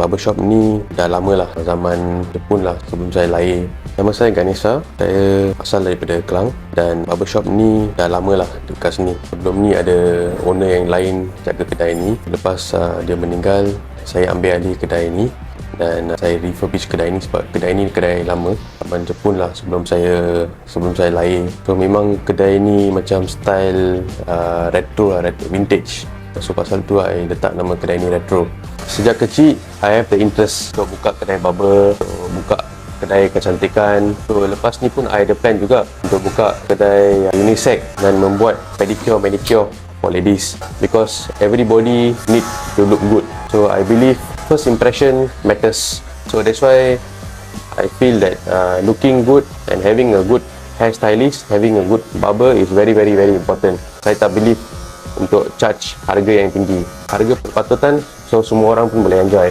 barbershop ni dah lama lah zaman Jepun lah sebelum saya lahir Nama saya Ganesha, saya asal daripada Kelang dan barbershop ni dah lama lah dekat sini. Sebelum ni ada owner yang lain jaga kedai ni. Lepas uh, dia meninggal, saya ambil alih kedai ni dan saya refurbish kedai ni sebab kedai ni kedai lama zaman Jepun lah sebelum saya sebelum saya lahir. So memang kedai ni macam style uh, retro lah, retro, vintage. So pasal tu I letak nama kedai ni retro. Sejak kecil, I have the interest untuk buka kedai barber, buka kedai kecantikan. So lepas ni pun I ada plan juga untuk buka kedai unisex dan membuat pedicure manicure for ladies because everybody need to look good. So I believe first impression matters. So that's why I feel that uh, looking good and having a good hairstylist, having a good barber is very very very important. Saya tak believe untuk charge harga yang tinggi. Harga berpatutan so semua orang pun boleh enjoy.